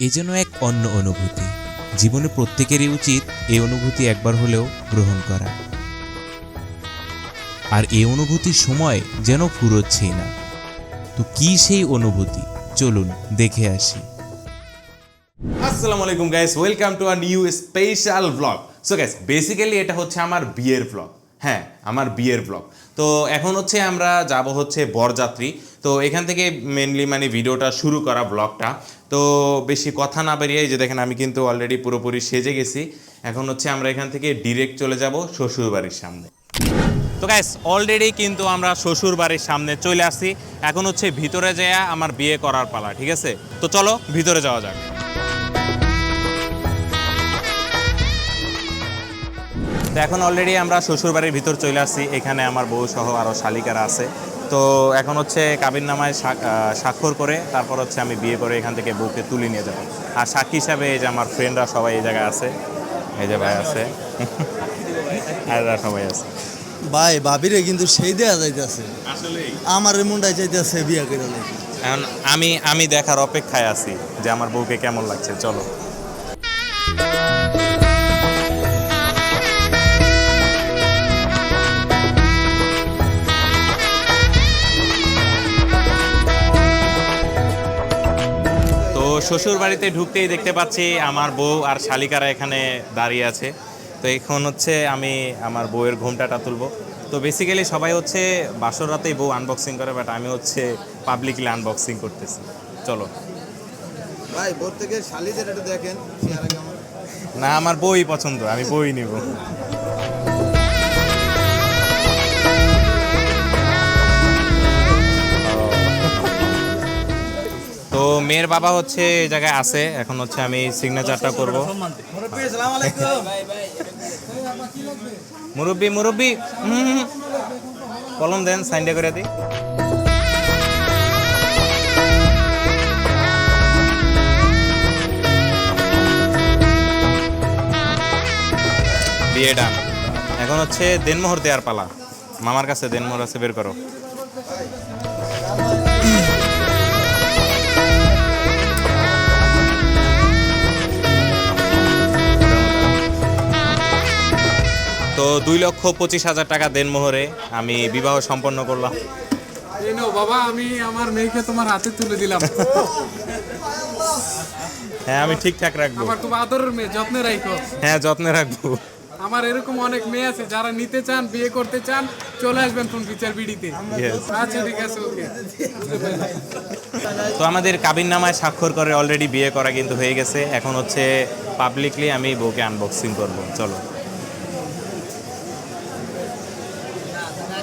এ যেন এক অন্য অনুভূতি। জীবনে প্রত্যেকেরই উচিত এই অনুভূতি একবার হলেও গ্রহণ করা। আর এই অনুভূতির সময় যেন ফুরোচ্ছেই না। তো কি সেই অনুভূতি? চলুন দেখে আসি। আসসালামু আলাইকুম guys welcome to our new special blog so guys basically এটা হচ্ছে আমার বিয়ের ব্লগ হ্যাঁ আমার বিয়ের ব্লগ তো এখন হচ্ছে আমরা যাব হচ্ছে বরযাত্রী। তো এখান থেকে মেনলি মানে ভিডিওটা শুরু করা ব্লগটা তো বেশি কথা না বেরিয়ে যে দেখেন আমি কিন্তু অলরেডি পুরোপুরি সেজে গেছি। এখন হচ্ছে আমরা এখান থেকে ডিরেক্ট চলে যাব শ্বশুর বাড়ির সামনে। তো গাইস অলরেডি কিন্তু আমরা শ্বশুর বাড়ির সামনে চলে আসি এখন হচ্ছে ভিতরে যাওয়া আমার বিয়ে করার পালা, ঠিক আছে? তো চলো ভিতরে যাওয়া যাক। তো এখন অলরেডি আমরা শ্বশুরবাড়ির ভিতর চলে আসছি। এখানে আমার বউ সহ আরও শালিকারা আছে। তো এখন হচ্ছে কাবির নামায় স্বাক্ষর করে তারপর হচ্ছে আমি বিয়ে করে এখান থেকে বউকে তুলে নিয়ে যাব। আর সাক্ষী হিসাবে এই যে আমার ফ্রেন্ডরা সবাই এই জায়গায় আছে এই যে ভাই আছে আর সবাই আছে। ভাই ভাবিরে কিন্তু সেই দেয়া যাইতেছে। আমার মনটাই চাইতেছে বিয়া করে নাকি এখন আমি আমি দেখার অপেক্ষায় আছি যে আমার বউকে কেমন লাগছে চলো। শ্বশুর বাড়িতে ঢুকতেই দেখতে পাচ্ছি আমার বউ আর শালিকারা এখানে দাঁড়িয়ে আছে। তো এখন হচ্ছে আমি আমার বউয়ের ঘুমটাটা তুলবো। তো বেসিক্যালি সবাই হচ্ছে বাসর রাতেই বউ আনবক্সিং করে বাট আমি হচ্ছে পাবলিকলি আনবক্সিং করতেছি। চলো। ভাই থেকে শালিদের একটু দেখেন না আমার বই পছন্দ আমি বই নিব। মেয়ের বাবা হচ্ছে এই জায়গায় আছে। এখন হচ্ছে আমি সিগনেচারটা করব। মুরব্বী মুরব্বী। কলম দেন সাইনটা করে দিই। বিয়ে ডান এখন হচ্ছে দেনমোহর দেওয়ার পালা। মামার কাছে দেনমোহর আছে, বের করো। দুই লক্ষ পঁচিশ হাজার টাকা দেনমোহরে আমি বিবাহ সম্পন্ন করলাম। বাবা আমি আমার মেয়েকে তোমার হাতে তুলে দিলাম। হ্যাঁ আমি ঠিকঠাক রাখব। আমার খুব আদরের মেয়ে যত্নে রাখো হ্যাঁ যত্নে রাখব। আমার এরকম অনেক মেয়ে আছে যারা নিতে চান বিয়ে করতে চান চলে আসবেন ফোন ফিচার বিডিতে। আচ্ছা ঠিক আছে ওকে। তো আমাদের কাবিন নামায় স্বাক্ষর করে অলরেডি বিয়ে করা কিন্তু হয়ে গেছে। এখন হচ্ছে পাবলিকলি আমি বউকে আনবক্সিং করব। চলো।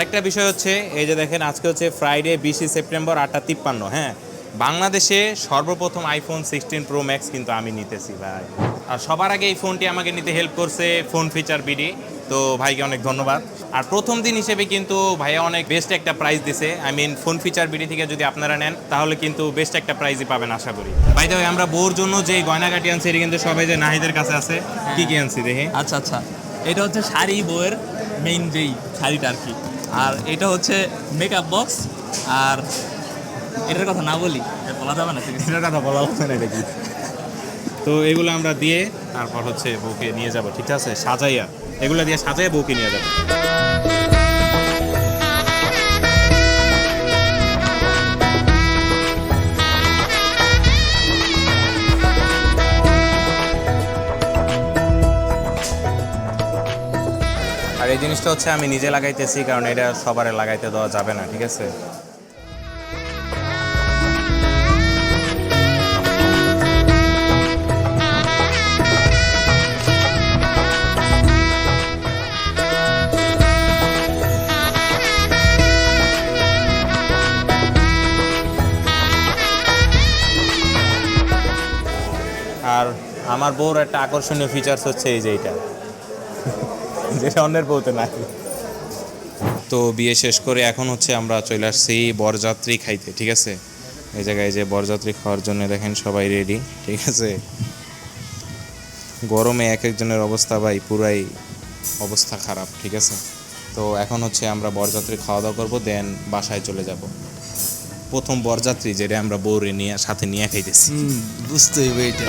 আরেকটা বিষয় হচ্ছে, এই যে দেখেন আজকে হচ্ছে ফ্রাইডে বিশে সেপ্টেম্বর আটটা তিপ্পান্ন হ্যাঁ? বাংলাদেশে সর্বপ্রথম আইফোন সিক্সটিন প্রো ম্যাক্স কিন্তু আমি নিতেছি ভাই। আর সবার আগে এই ফোনটি আমাকে নিতে হেল্প করছে ফোন ফিচার বিডি, তো ভাইকে অনেক ধন্যবাদ। আর প্রথম দিন হিসেবে কিন্তু ভাইয়া অনেক বেস্ট একটা প্রাইস দিছে। I mean phone feature BD থেকে যদি আপনারা নেন, তাহলে কিন্তু বেস্ট একটা প্রাইজই পাবেন, আশা করি। ভাই দেখো আমরা বোর জন্য যে গয়নাগাটি আনছি, এটা কিন্তু সবাই যে নাহিদের কাছে আছে, কি কি আনছি দেখে? আচ্ছা আচ্ছা। এটা হচ্ছে শাড়ি বইয়ের মেইন যেই শাড়িটা আর কি। আর এটা হচ্ছে মেকআপ বক্স আর এটার কথা না বলি বলা যাবে না? এটার কথা বলা হচ্ছে না এটা কি? তো এগুলো আমরা দিয়ে তারপর হচ্ছে বউকে নিয়ে যাব, ঠিক আছে? সাজাইয়া। এগুলো দিয়ে সাজাইয়া বউকে নিয়ে যাব। এই জিনিসটা হচ্ছে আমি নিজে লাগাইতেছি, কারণ এটা সবার লাগাইতে দেওয়া যাবে না, ঠিক আছে? আর আমার বউর একটা আকর্ষণীয় ফিচার্স হচ্ছে এই যে এইটা। যেটা অন্যের বউতে নাই। তো বিয়ে শেষ করে এখন হচ্ছে আমরা চলে আসছি বরযাত্রী খাইতে ঠিক আছে? এই জায়গায় যে বরযাত্রী খাওয়ার জন্য দেখেন সবাই রেডি ঠিক আছে? গরমে এক একজনের অবস্থা ভাই পুরাই অবস্থা খারাপ ঠিক আছে? তো এখন হচ্ছে আমরা বরযাত্রী খাওয়া দাওয়া করব দেন বাসায় চলে যাব। প্রথম বরযাত্রী যেটা আমরা বউরে নিয়ে সাথে নিয়ে খাইতেছি। বুঝতে হইবে এটা।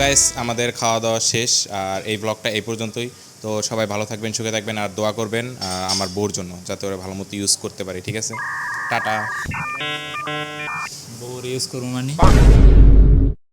গাইস আমাদের খাওয়া দাওয়া শেষ, আর এই ব্লগটা এই পর্যন্তই। তো সবাই ভালো থাকবেন, সুখে থাকবেন, আর দোয়া করবেন আমার বউর জন্য, যাতে ওরা ভালো মতো ইউজ করতে পারে, ঠিক আছে? টাটা। বউর ইউজ করব মানে?